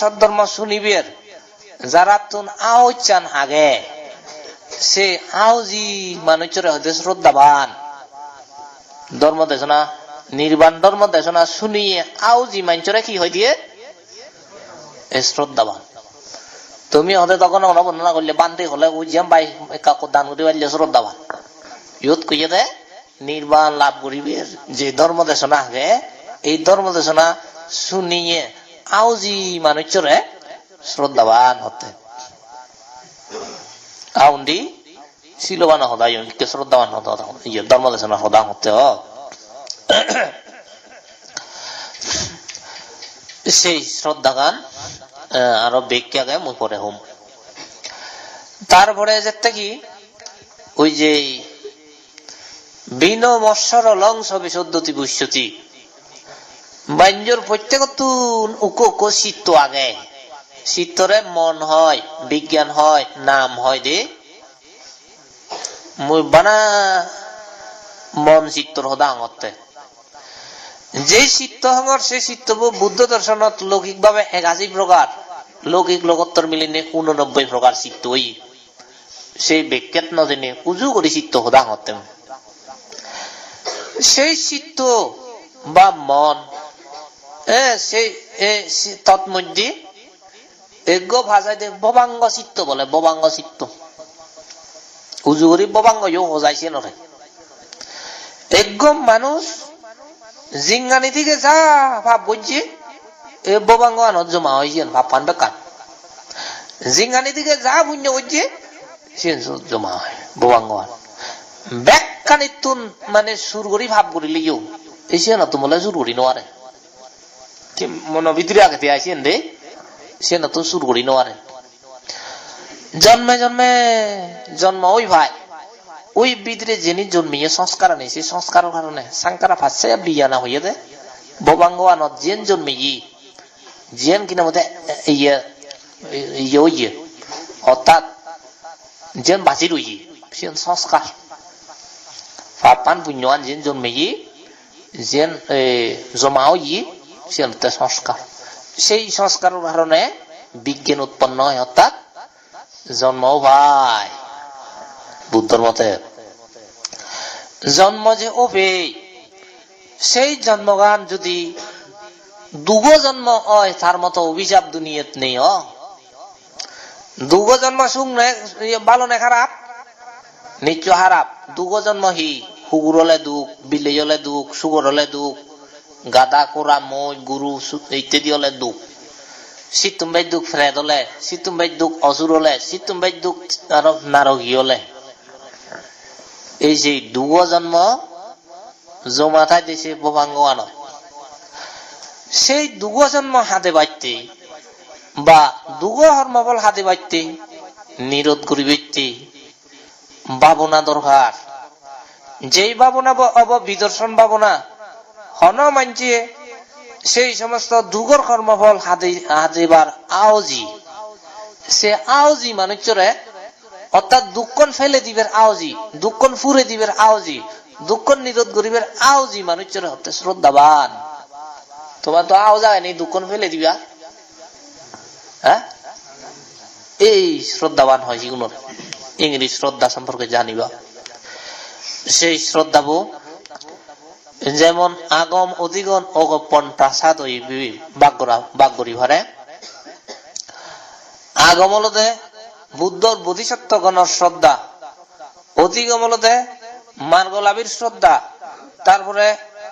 সদ্ধর্ম শুনিবের। যারা তুন আওচান আগে সে আউজি মানুষের হতে শ্রদ্ধাবান। ধর্ম দেশনা নির্বাণ ধর্ম দেশনা শুনিয়ে আউজি মানুষরা কি হয় দিয়ে? শ্রদ্ধাবান। তুমি হতে তখন বর্ণনা করলে বান্ধে হলে উজিয়াম বাই কাকু দান করি পারলে শ্রদ্ধাবান। ইয়ত কইয়ে দে, নির্বাণ লাভ করিবে। যে ধর্ম দেশনা আগে এই ধর্ম দেশনা শুনিয়ে আউজি মানুষরে শ্রদ্ধাবান হতে। আউন্দি শিলবান হদা ইকে শ্রদ্ধাবান হদা ইয়ে ধর্ম দেশনা হদা হতে হ। সেই শ্রদ্ধাগান আহ, আরও বেগকে আগে মুই পরে হোম। তারপরে যেতে কি ওই যে বিন মৎসর লংস বিশুদ্ধতি বুঝছতি বাঞ্জর প্রত্যেকতুন উকো উকো চিত্ত আগে চিত্তরে মন হয় বিজ্ঞান হয় নাম হয় দে মই বানা মন চিত্তর সদা আঙতে যে চিত্ত সংগৰ সেই চিত্তবোৰ বুদ্ধ দৰ্শনত লৌকিকভাৱে একাশী প্ৰকাৰ লৌকিক লগত্তৰ মিলিনে ঊননব্বৈ প্ৰকাৰ চিত্ত ই সেই বেক্ষেত নজনে উজু কৰি চিত্ত সদা আঙতে সেই চিত্ত বা মন সেই তৎমধ্যে এজ্ঞ ভাষায় ববাঙ্গ চিত্ত বলে, ববাঙ্গ চিত্ত। উজু কৰি ববাঙ্গ ইও সজাইছে নরে এজ্ঞ মানুষ জিঙ্গানি থেকে যা, ভাব বুঝছে এ, ববাঙ্গ আনত জমা হয়েছে ভাব পান বেকার জিঙ্গানি থেকে যা পুণ্য বুঝছে সে জমা হয়, ববাঙ্গ আন। ব্যাখ্যানি তুন মানে সুর করি ভাব করি লিও এসে না তোমালে সুর করি নোয়ারে ভিতরে আগে আইসেন দে সে না তো সুর করি নোয়ারে জন্মে জন্মে জন্ম ওই ভাই ওই ভিতরে যিনি জন্মিয়ে সংস্কার সেই সংস্কারের কারণে সাংকারা ফাঁসে বিয়া না হইয়ে দে ববাঙ্গ আনত জেন জন্মিয়ে জেন কিনা মতে ইয়ে ইয়ে ইয়ে অর্থাৎ জেন বাঁচি রইয়ে সে সংস্কার পাপান পুণ্যান জেন জন্মিয়ে জেন জমাও ই সংস্কার। সেই বিজ্ঞান উৎপন্ন হয়, অর্থাৎ জন্মও ভাই বুদ্ধর মতে। জন্ম যে ওবে সেই জন্মগান যদি দুগো জন্ম হয়, তার মতো অভিশাপ দুনিয়াত নেই দুগো জন্ম সুখ ভালো নে খারাপ নিশ্চয় খারাপ। দুগো জন্ম হি কুকুর হলে দুঃখ, বিলেই হলে দুঃখ সুগর হলে দুঃখ। গাদা কোরা মই গুরু ইত্যাদি হলে দুঃখ। সিতুম্বাই দুঃখ ফ্রেদ হলে সিতুম্বাই দুঃখ অসুর হলে সিতুম্বাই দুঃখ আর নারকী হলে। এই যে দুগো জন্ম জমাথাই দিছে ববাঙ্গানত সেই দুগো জন্ম হাতে বাইতে বা দুগো হর্মবল হাতে বাইতে নিরোধ করি বাইতে ভাবনা দরকার যেই ভাবনা অব বিদর্শন ভাবনা হন মানছে, সেই সমস্ত দুগর কর্মফল হাতে হাতিবার আওজি। সে আওজি মানুষরে অর্থাৎ দুঃখন ফেলে দিবের আওজি, দুঃখন ফুরে দিবের আওজি, দুঃখন নিরোধ করিবের আওজি মানুষের হতে শ্রদ্ধাবান তোমার তো আওজা হয়নি দুঃখন ফেলে দিবা। হ্যাঁ এই শ্রদ্ধাবান হয় ইংরেজ শ্রদ্ধা সম্পর্কে জানিবা। সেই শ্রদ্ধাবু যেমন আগম, অধিগণ অগপন প্রাসাদ ওই বাগ্যরা বাগ্যরি ভরে আগমলতে বুদ্ধর বোধিসত্ত্বগণর শ্রদ্ধা, অধিগমলতে মার্গলাভীর শ্রদ্ধা, তারপরে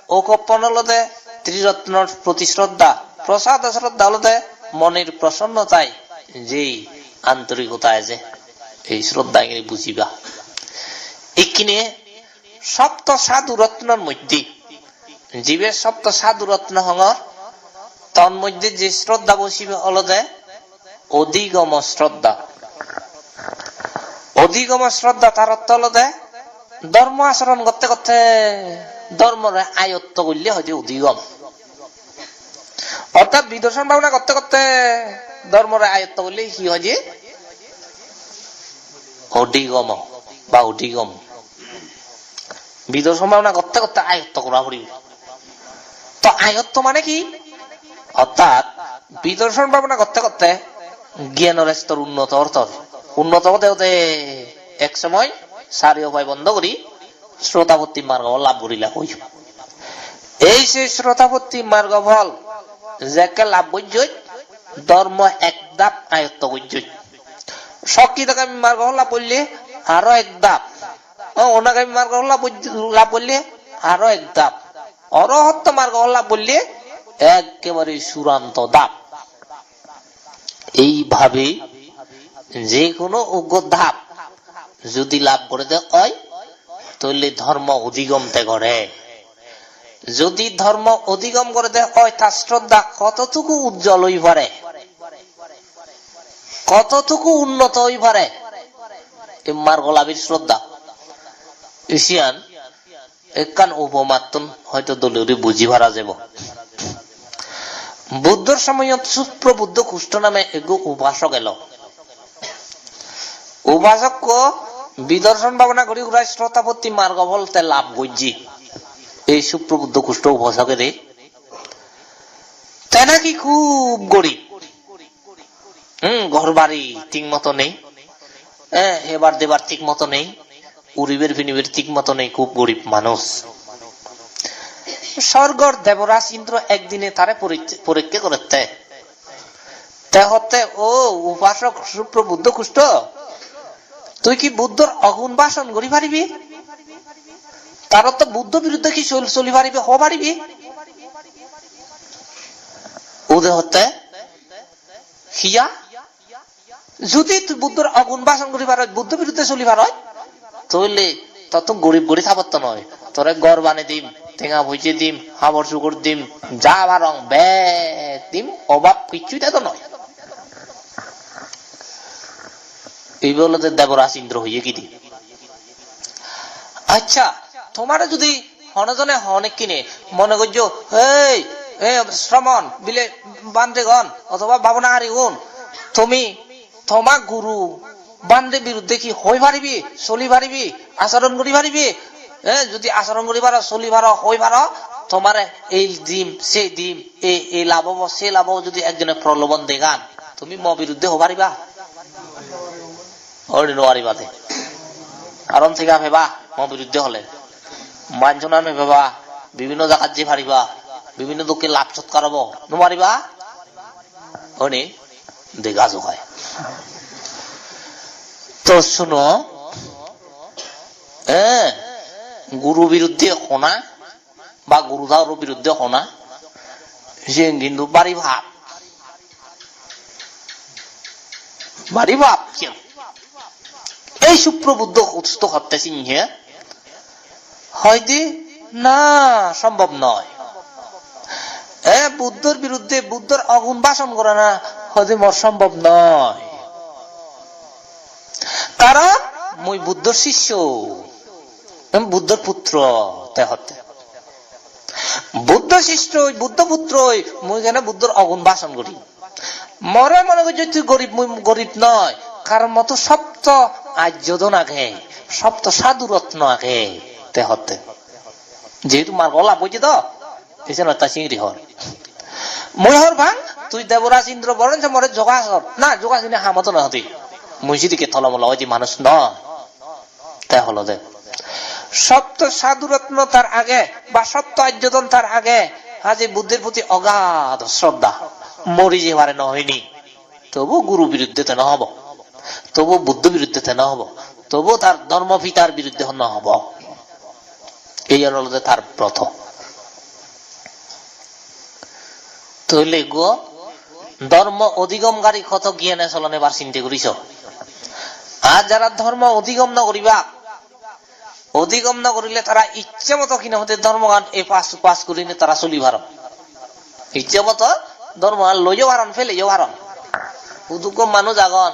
অকপন হলতে ত্রিরত্নর প্রতি শ্রদ্ধা, প্রসাদ শ্রদ্ধা হলতে মনের প্রসন্নতায় যেই আন্তরিকতায় যে এই শ্রদ্ধা বুঝিবা। এখানে সপ্ত সাধু রত্নর মধ্যে জীবের সপ্ত সাধু রত্ন হঙর তন মধ্যে যে শ্রদ্ধা বসিবে হলতে অধিগম শ্রদ্ধা। অধিগম শ্রদ্ধা তার অর্থ হলতে ধর্ম আচরণ করতে করতে ধর্মরে আয়ত্ত করলে হয়তো অধিগম। অর্থাৎ বিদর্শন ভাবনা করতে করতে ধর্মরে আয়ত্ত করলে কি হয় যে অধিগম বা অধিগম। বিদর্শন ভাবনা করতে করতে আয়ত্ত করা পড়িবে। তো আয়ত্ত মানে কি? অর্থাৎ বিদর্শন ভাবনা করতে করতে জ্ঞানের স্তর উন্নত অর্থ উন্নত হতে হতে এক সময় সারি উপায় বন্ধ করি শ্রোতাপত্তি মার্গ লাভ করিলা কই? এই সেই শ্রোতাপত্তি মার্গ ফল যাকে লাভ করছ ধর্ম এক দাপ আয়ত্ত করছ আমি মার্গ লাভ করলে আরও এক দাপ ও অনাগামী মার্গ লাভ লাভ করলে আরও এক দাপ অরহত্ত মার্গ লাভ করলে একেবারে চূড়ান্ত দাপ এইভাবে যে কোনো উগ্র ধাপ যদি লাভ করে হয় তাহলে ধর্ম অধিগমতে করে যদি ধর্ম অধিগম করে হয় তার শ্রদ্ধা কতটুকু উজ্জ্বল হই পারে? কতটুকু উন্নত হই পারে? এই মার্গ লাভের শ্রদ্ধা। এশিয়ান একখান উপমাত্তন হয়তো বুঝি যাব। বুদ্ধর সময়ত সুপ্রবুদ্ধ কুষ্ঠ নামে উপাসক এলো। উপাসক বিদর্শন ভাবনা করি উড়াই শ্রোতাপত্তি মার্গ বলতে লাভ গজ্জি এই সুপ্রবুদ্ধ কুষ্ঠ উপাসকের তেনা কি খুব গরিব হম ঘর বাড়ি ঠিক মতো নেই। হ্যাঁ এবার দেবার ঠিক মতো নেই। উরিবের ফিনিবের ঠিক মতো নেই, খুব গরিব মানুষ। স্বর্গর দেবরাজ ইন্দ্র একদিনে তারে পরীক্ষা- করতে। তে ও উপাসক সুপ্রবুদ্ধ কুষ্ঠ, তুই কি বুদ্ধর অগুণ বাসন করি পারিবি? তার তো বুদ্ধ বিরুদ্ধে কি চল- পারিবি হ পারিবি? ওদে হতে হিয়া, যদি তুই বুদ্ধর অগুণ বাসন করি পার বুদ্ধ বিরুদ্ধে চলি পার তাহলে তত গরিব গরিব থাপত্ত নয়। তোরে গড় বানে দিম টেঙা ভুজে দিম হাবর সুগর দিম, যা ভারং ব্যাগ দিম, অভাব কিছুই তো নয়। এই বলতে দেবরাজ ইন্দ্র হইয়ে কি দি আচ্ছা তোমার যদি হনজনে অনেক কিনে মনে করছ এই শ্রমণ, বিলে বান্দ্রেগণ অথবা ভাবনাহারি গুণ তুমি তোমার গুরু বান্দ্রে বিরুদ্ধে কি হই পারিবি, চলি পারিবি, আচরণ করি পারিবি? এ, যদি আচরণ করি পারো চলি পারো হই পারো তোমার এই দিম, সেই দিম, এই এই লাভ সেই লাভ যদি একজনে প্রলোভন দেখান। তুমি ম বিরুদ্ধে হব পারিবা দে কাৰণ থেকে ভেবা মই বিৰুদ্ধে হলে। আমি ভেবা বিভিন্ন জাগাত যে পাৰিবা, বিভিন্ন লোকে লাভ সৎকাৰ হব। নোৱাৰিবা? হয়নি দেখা জোগায় তো শুনো, এ, গুরু বিরুদ্ধে শোনা বা গুরুদার বিরুদ্ধে শোনা সে কিন্তু বাড়ি ভাব। বাড়ি ভাব কেন? এই সুপ্রবুদ্ধ সুস্থ হত্যা সিংহে, হয়তো না, সম্ভব নয়। এ, বুদ্ধর বিরুদ্ধে বুদ্ধর অগুণ বাসন করে না, হয়তো মোর সম্ভব নয়। কারণ মই বুদ্ধর শিষ্য। বুদ্ধর পুত্র তে হতে বুদ্ধ শিষ্য বুদ্ধ পুত্র মই কেন বুদ্ধর অগুণ বাসন করি মরে মনে করছি তুই গরিব মুই গরিব নয় কারণ মতো সপ্ত আর্যদন আগে সপ্ত সাধু রত্ন আগে তে হতে যেহেতু মার গলা বইছে তো এই জন্য তা চিংড়ি হর মই হর ভাঙ তুই দেবরাজ ইন্দ্র বরণ যে মরে যোগাসর না, যোগাসিনে হামত না হতি মুই দিকে থলমল ওই মানুষ ন তাই হলো দে সপ্ত সাধু রত্ন তার আগে বা সপ্ত আর্যদন তার আগে আজি বুদ্ধির প্রতি অগাধ শ্রদ্ধা। মরি যে পারে নহয়নি তবু গুরু বিরুদ্ধে তো নহব তবু বুদ্ধ বিরুদ্ধে তো তবু তার ধর্ম পিতার বিরুদ্ধে এই হলো তার ব্রত তাহলে গো, ধর্ম অধিগমকারী কত জ্ঞানে চলনে এবার চিন্তা করিস আর যারা ধর্ম অধিগম করিবা, অধিগম করিলে তারা ইচ্ছে মতো কিনা হতে ধর্মগান এই পাস পাস করিনে তারা চলি ভার ইচ্ছে মতো ধর্মগান লইও ভারণ ফেলেও ভারণ উদুক মানুষ আগন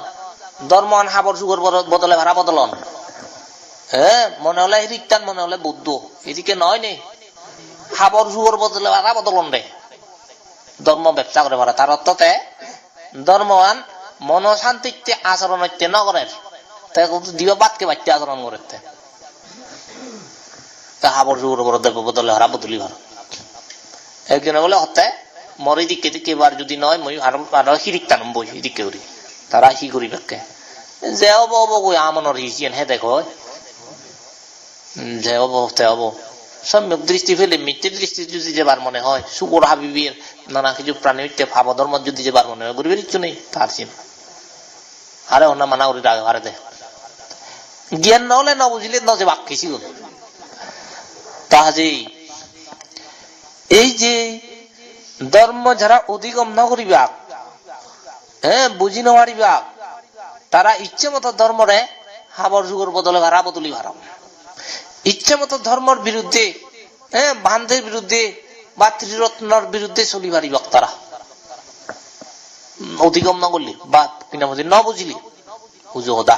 ধর্মগান হাবর যুগর বদলে ভাড়া বদলন। হ্যাঁ মনে হলে রিক্তান মনে হলে বুদ্ধ। এদিকে নয় নে? হাবর যুগর বদলে ভাড়া বদলন রে ধর্ম ব্যবসা করে ভাড়া তার অর্থতে ধর্মগান মন শান্তিতে আচরণ হইতে নগরের দৃষ্টি ফেলে, মিথ্যে দৃষ্টি যদি যেবার মনে হয়, শুকর হাবিবির নানা কিছু প্রাণী মিথ্যে ভাব ধর্ম যদি যেবার মনে হয় গরিবের ইচ্ছু নেই, তার চিন আরে অন্য মানা করি, রাগে হারে দে। জ্ঞান ন বুঝিলে ন যে বাক কিছু তাহাজেই এই যে ধর্ম যারা অধিগম ন করিবা হ্যাঁ বুঝি নহারিবা তারা ইচ্ছে মতো ধর্মরে হাবর যুগর বদলে ভাড়া বদলি ভাড়া ইচ্ছে মতো ধর্মর বিরুদ্ধে হ্যাঁ বান্ধের বিরুদ্ধে বা ত্রিরত্নর বিরুদ্ধে চলি পারিব তারা অধিগম ন করলি বা কিনা বুঝলি ন বুঝলি বুঝো হদা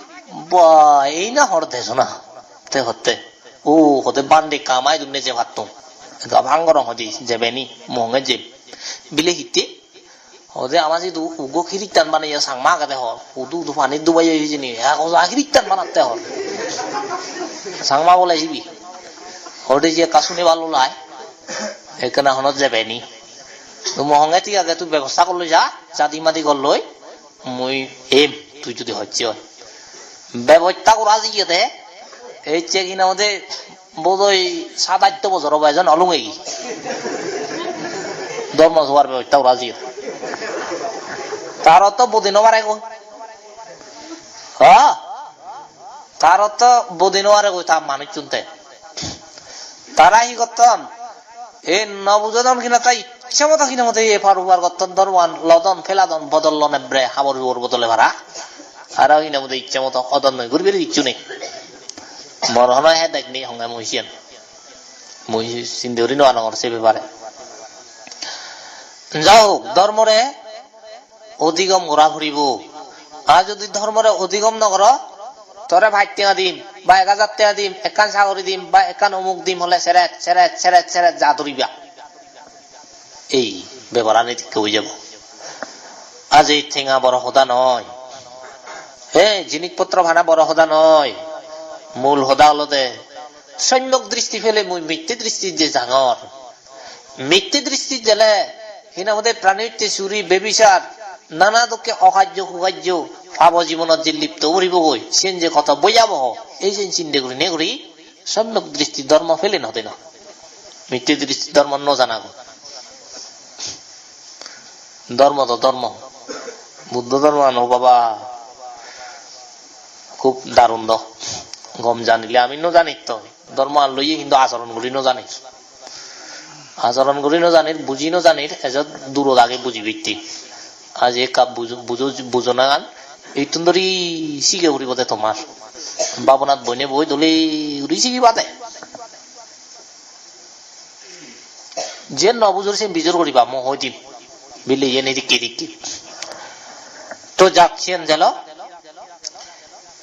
বা, এই না হর দেশনা তে হতে। ও, হতে বান্ডে কামাই দুনে যে ভাততো ভাঙ্গরং হদি যেবেনি মঙ্গে যে। বিলে হিতে হদে আমার যে উগো খিরিকটান বানাইয়া সাংমা গাতে হর উদু উদু পানি দুবাই হয়েছে নি হ্যাঁ কত খিরিকটান বানাতে হর সাংমা বলে আহিবি হদে যে কাশুনি ভালো লাই, এখানে হনত যাবেনি তো মহঙ্গে ঠিক আছে তুই ব্যবস্থা করল যা জাতি মাতি করলই মই এম, তুই যদি হচ্ছে হয়। ব্যবস্থা করা জিয়াতে এই চেক কিনা মধ্যে বোধহয় সাত আট বছর হবে, এজন অলুঙে কি ধর্ম হওয়ার ব্যবস্থা করা জিয়ে তার তো বদিন বারে কই হ্যাঁ? তার তো বদিন বারে কই তার মানুষ চুনতে। তারা হি করতাম? এই নবুজদন কিনা তাই ইচ্ছা মতো কিনা মতো এ ফারুবার করতাম দরওয়ান লদন ফেলাদন বদল নেব্রে হাবর জোর বদলে ভাড়া। আর কিনা মতো ইচ্ছা মতো অদন নয় ঘুরবে ইচ্ছু নেই মরহন হে দেখনি হঙ্গে মহিষিয়ান মহিষ সিন্ধুরি নোয়া নগর সে ব্যাপারে যাও ধর্মরে অধিগম করা ফুরিব আর যদি ধর্মরে অধিগম নকর তোরে ভাই টেঙা দিম বা এক হাজার টেঙা দিম একান সাগরি দিম বা একান অমুক দিম হলে সেরেত সেরেত সেরেত সেরেত যা ধরিবা এই ব্যাপার আনি কেউ যাব আজ এই ঠেঙা বড় হদা নয় হ্যাঁ জিনিসপত্র ভাড়া বড় হদা নয়। মূল হদা হলো দে সম্যক দৃষ্টি ফেলে মুই মিথ্যে দৃষ্টি যে জাঙর মিথ্যে দৃষ্টি জেলে হিনা মধ্যে প্রাণীতে চুরি বেবিচার নানা দুঃখে অকার্য কুকার্য পাব জীবনত যে লিপ্ত করিব গই সেন যে কথা বইয়াব এই যে চিন্তা করি নে করি সম্যক দৃষ্টি ধর্ম ফেলে না মিথ্যে দৃষ্টি ধর্ম ন জানা ধর্ম তো ধর্ম বুদ্ধ ধর্ম আনো বাবা। খুব দারুণ দ। গম জানিলে আমি ন জানি তো ধর্ম আর কিন্তু আচরণ করি ন জানি আচরণ করি ন জানির বুঝি ন জানির এজত দূরত আগে বুঝি ভিত্তি আজ এ কাপ বুঝো বুঝো না গান এই তুন্দরি শিখে উড়িব দে তোমার বাবনাথ বইনে বই দলে উড়ি শিখি বাদে যে নবুজোর সে বিজোর করিবা মো হই দিম। বিলে ইয়ে নেই দিকে দিকে তো যাক, সেন জেল।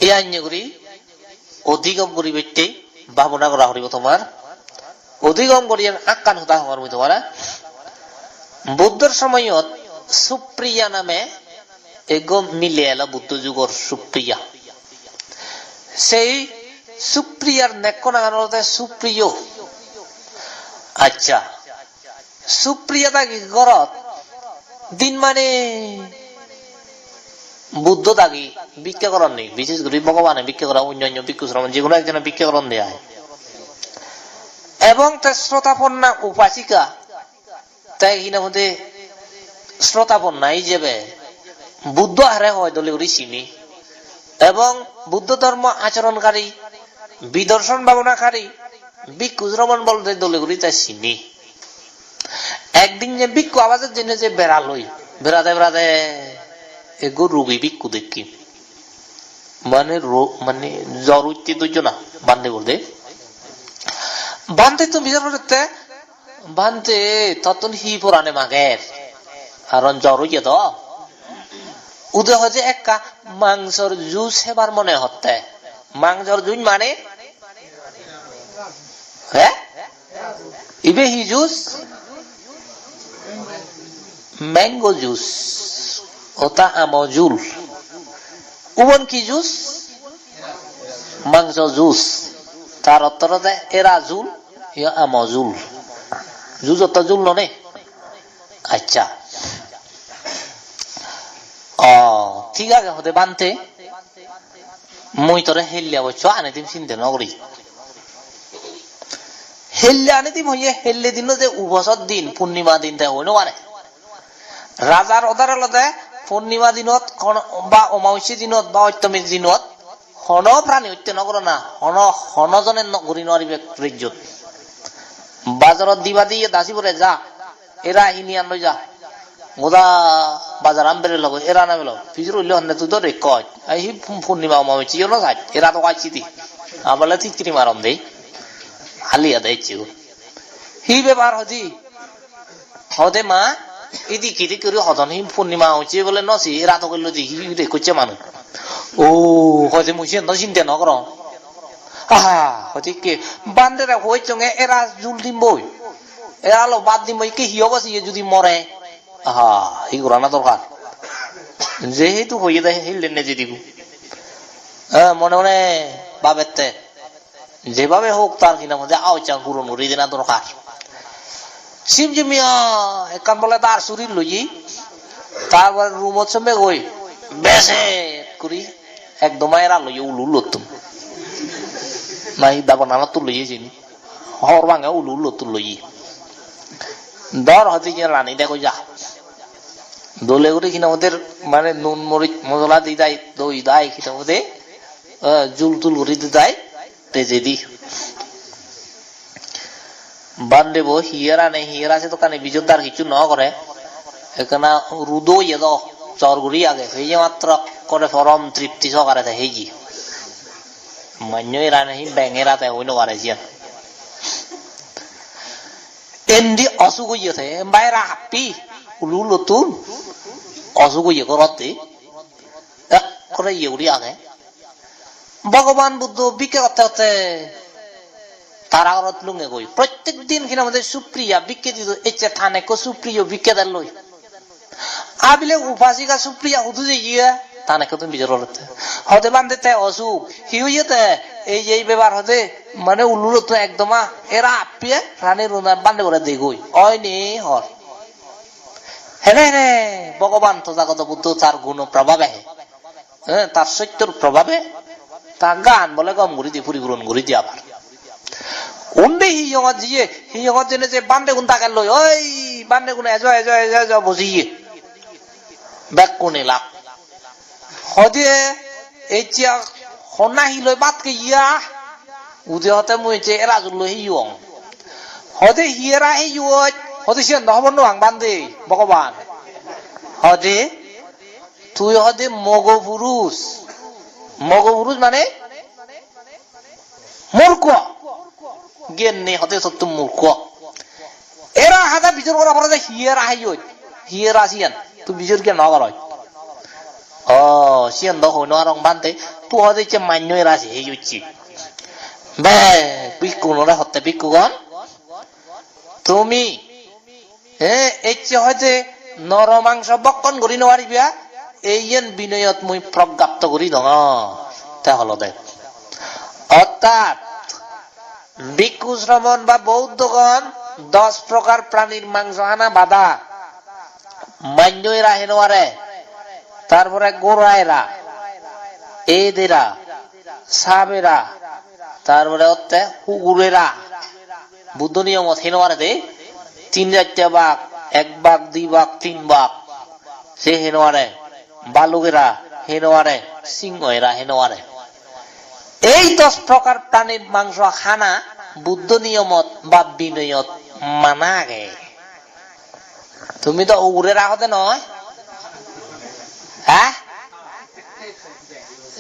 এই আইন করি অধিগম করি ভাবনা করা হরিব তোমার। অধিগম করি আকান হতা হওয়ার মধ্যে তোমার। বুদ্ধর সময়ত সুপ্রিয়া নামে এগো মিলে এলা বুদ্ধ যুগর সুপ্রিয়া। সেই সুপ্রিয়ার নেক্য নাগানোতে সুপ্রিয়। আচ্ছা সুপ্রিয়া তাকে ঘরত দিন মানে বুদ্ধ তাকি ভিক্ষা করার নেই। বিশেষ করে ভগবানে ভিক্ষা করা, অন্যান্য ভিক্ষু শ্রমণ যে কোনো একজনের ভিক্ষা করণ দেয়া এবং তার শ্রোতাপন্না উপাসিকা, তাই কিনা মধ্যে শ্রোতাপন্না এই যাবে বুদ্ধ হারে হয় দলে চিনি এবং বুদ্ধ ধর্ম আচরণকারী, বিদর্শন ভাবনাকারী, ভিক্ষু শ্রমণ বলতে দলে করি তাই চিনি একদিন যে ভিক্ষু আওয়াজের জন্য যে বেড়ালই, বেড়াতে বেড়াতে এগো রোগী ভিক্ষু দেখি। মানে মানে জ্বর উঠতে দুইজন না বান্ধে বলতে বান্ধে তো বিচার করতে বানতে ততন হি পুরানে মাগের কারণ জ্বর হইয়ে তো। উদে হচ্ছে একা মাংসর জুস হেবার মনে হতে মাংসর জুস মানে? হ্যাঁ ইবে হি জুস? Mango juice. ওটা আমজুল উবন কি জুস মাংস জুস তার অত্তরতে এরা জুল আমজুল জুজ অত্ত জুল ননে আচ্ছা অ ঠিক আছে হতে বানতে মই তোরে হেলিয়া বচ্চ আনে দিম চিন্তা নকরি হেললে আনে দিম হইয়ে হেললে দিন যে উভসর দিন পূর্ণিমা দিন তাই হইনো মানে রাজার অদালতে পূর্ণিমা দিনত বা অমাবস্যা দিনত, বা অষ্টমীর দিনত, হন প্রাণী হত্যা নকৰ না হন, হনজনে ঘূৰি নোৱাৰিবে ৰাজ্যত বাজাৰত দিবা দি দাসী পৰে যা, এৰা আহিনি আন লৈ যা। গোদা বাজাৰ আম বেৰে ল'ব, এৰা নামে ল'ব। পিছৰ উল্লে হন্নে তুই তো রেকর্ড আই হি পূর্ণিমা অমাবস্যা ইয়ো না এরা তো কাইছি দি আবালে তিত্রি মারম দেই। হালিয়া দেইছি হি ব্যাপার হজি। হদে মা ইদি কিদি করে হদন পূর্ণিমা হচ্ছে বলে নসি রাত করল দেখি করছে মানুষ ও হজে মুছে ন চিন্তা ন কর আহা হচ্ছে কে বান্দেরা হই চঙে এরা জুল দিম বই এরা লো বাদ দিম বই কে হিও বসি যদি মরে আহা হি করা না দরকার যেহেতু হইয়ে দেয় হিললেন না যেদিকু হ্যাঁ মনে মনে বাবেতে যেভাবে হোক তার কিনা মধ্যে আওচান পূরণ করে দেনা দরকার শিবজি মিয়া একান বলে তার শরীর লই তারপর রুমত সঙ্গে গই বেসে করি একদম এরা লই উলু লতুম নাই দাবা নানা তুল লই চিনি হর ভাঙা উলু লতুল লই দর হতে গিয়ে রানী দেখো যা দোলে করে কিনা ওদের মানে নুন মরিচ মশলা দিয়ে দেয় দই দেয় কিনা ওদের জুল তুল করে দিয়ে দেয় তেজে দি বান্ধব হিয়ারা নেই হিয়ারা সে তো কানে বিজোদ্দার কিছু ন করে। এখানে রুদো ইয়ে তো চরগুড়ি আগে। সেই যে মাত্র করে ফরম তৃপ্তি সহকারে থাকে সেই মান্য এরা নেই ব্যাঙেরা তাই হইনো পারে জিয়ান এন্ডি অসুখ হইয়ে থাকে বাইরা হাপ্পি, উলু লতুন। অসুখ হইয়ে করতে এক করে ইয়ে উড়ি আগে। ভগবান বুদ্ধ বিকে করতে করতে তারা ঘরত লুঙে গই। প্রত্যেক দিন কিনা আমাদের সুপ্রিয়া বিকে দিত, এচ্ছে, থানে কো সুপ্রিয় বিকে দেন লই। আবিলে উপাসিকা সুপ্রিয়া হুদু যে ইয়ে থানে কো তুমি হতে তে এই হতে মানে তো একদম, এরা আপিয়ে রানী রুনা বান্ধে করে দেই গই। অয় নে, হর। ভগবান তো জাগত বুদ্ধ, তার গুণ প্রভাবে। হ্যাঁ তার সত্যর প্রভাবে তা গান বলে গম ঘুরি দিয়ে পরিপূরণ ঘুরি দিয়ে আবার। উন্ডে হি জগত জিয়ে হি জগত জেনে যে বান্ডে গুণ তাকে লই ওই বান্ডে গুণ এজ এজ এজ এজ বসিয়ে ব্যাক কোনে লাভ হদে এই চিয়া হনা হি লই বাত কে ইয়া উদে হতে মুইছে এরা জুল হি ইয়ং হদে হিয়েরা হি ইয়ত হদে সিয়ান নহব নোয়াং বান্দে ভগবান হদে তুই হদে মগ পুরুষ মগ পুরুষ মানে মূর্খ জ্ঞান নেই হতে সত্য মূর্খ। এরা হাতে বিচার করা পরে হিয়ের আহি হিয়ের আসিয়ান তুই বিচার কে নগর হয়। ও সিয়ান দহ নরং বানতে তু হতে ইচ্ছে মান্য এরা আছে এই হচ্ছে বে বিকু নরে হতে বিকুগণ তুমি হ্যাঁ ইচ্ছে হয়তো নর মাংস বক্ষণ করি নোৱাৰিবা এই বিনয়ত মই প্ৰজ্ঞাপ্ত কৰি দঙ তা হল দে। অর্থাৎ ভিক্ষু শ্রমণ বা বৌদ্ধগণ দশ প্রকার প্রাণীর মাংস আনা বাধা। মান্য এরা হেনোয়ারে, তারপরে গোড়ায়রা এদেরা, সাবেরা, তারপরে হচ্ছে কুকুরেরা বুদ্ধ নিয়মত হেনোয়ারে দে, তিন চারটা বাঘ, এক বাঘ, দুই বাঘ, তিন বাঘ। সে হেনোয়ারে, বালুকেরা হেনোয়ারে সিংহ এরা হেনোয়ারে। এই দশ প্রকার প্রাণীর মাংস খানা বুদ্ধ নিয়মত বা বিনয়ত মানা আগে তুমি তো উড়ে রাখতে নয়। হ্যাঁ?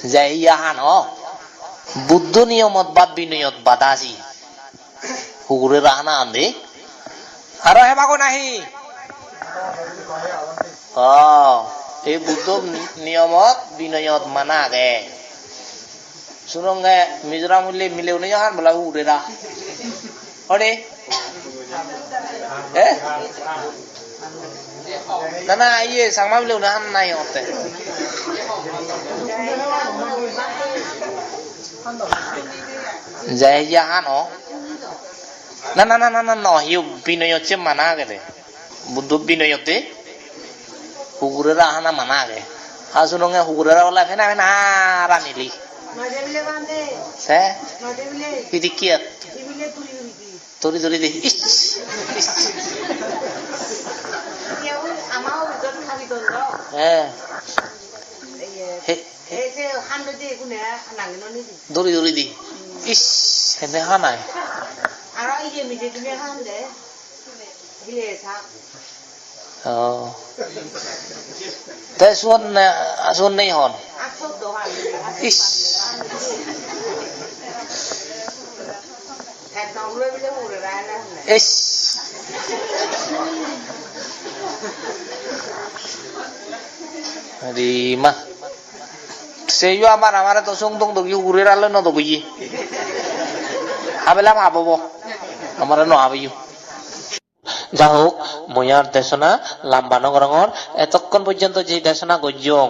যে ইয়া বুদ্ধ নিয়মত বা বিনয়ত বাধা আছি হুগুরে রাহানা আন্দে। আৰু হেবাকো নাহি। অ, এই বুদ্ধ নিয়মত বিনয়ত মানাগে সুরঙ্গে মিজোরাম হইলে মিলেও নেই হান বলা উড়েরা অরে এ না না ইয়ে সাংমা মিলেও না হান নাই হতে যাই ইয়া হান ও না না না না না ন ইউ বিনয় চেয়ে মানা গেলে বুদ্ধ বিনয়তে হুগুরেরা হানা মানা গে আসুনঙ্গে হুগুরেরা ওলা ফেনা ফেনা রানিলি Made bile bande, say made bile, Hindi kiat. bile tuli tuli. Turi turi di. Ish. Ish. Dia pun amau jod khabi don do. Oh. Thế xuân à, à, xuân đây hòn. Ish. Ish. Đi mà. Se yo amar amar to sung tung tung yu gurira lo no to kuyi. Habe lam habo bo. Amar no habe yu. যা হোক ময়ার দেশনা লাম্বা নগরঙর এতক্ষণ পর্যন্ত যে দেশনা গজ্যং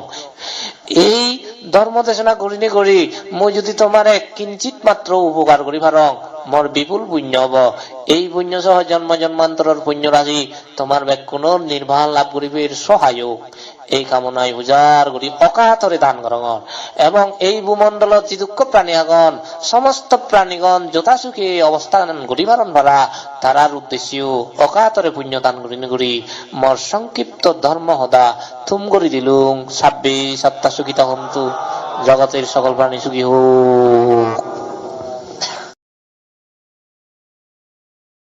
এই ধর্ম দেশনা করিনি করি মই যদি তোমারে কিঞ্চিত মাত্র উপকার করি পারং মর বিপুল পুণ্য হব। এই পুণ্য সহ জন্ম জন্মান্তরের পুণ্য রাশি তোমার ব্যাকুণর নির্বাহ লাভ করিবে সহায়ক এই কামনায় উজার করি অকাতরে দান করঙর এবং এই ভূমণ্ডলত যিদুক্ষ প্রাণীগণ, সমস্ত প্রাণীগণ যথাসুখে অবস্থান করিবারণ পারা তারার উদ্দেশ্যেও অকাতরে পুণ্য দান করি করি মর সংক্ষিপ্ত ধর্ম হদা থুম করি দিলুম ছাব্বিশ সপ্তাহ সুখিতা হন্তু জগতের সকল প্রাণী সুখী হোক।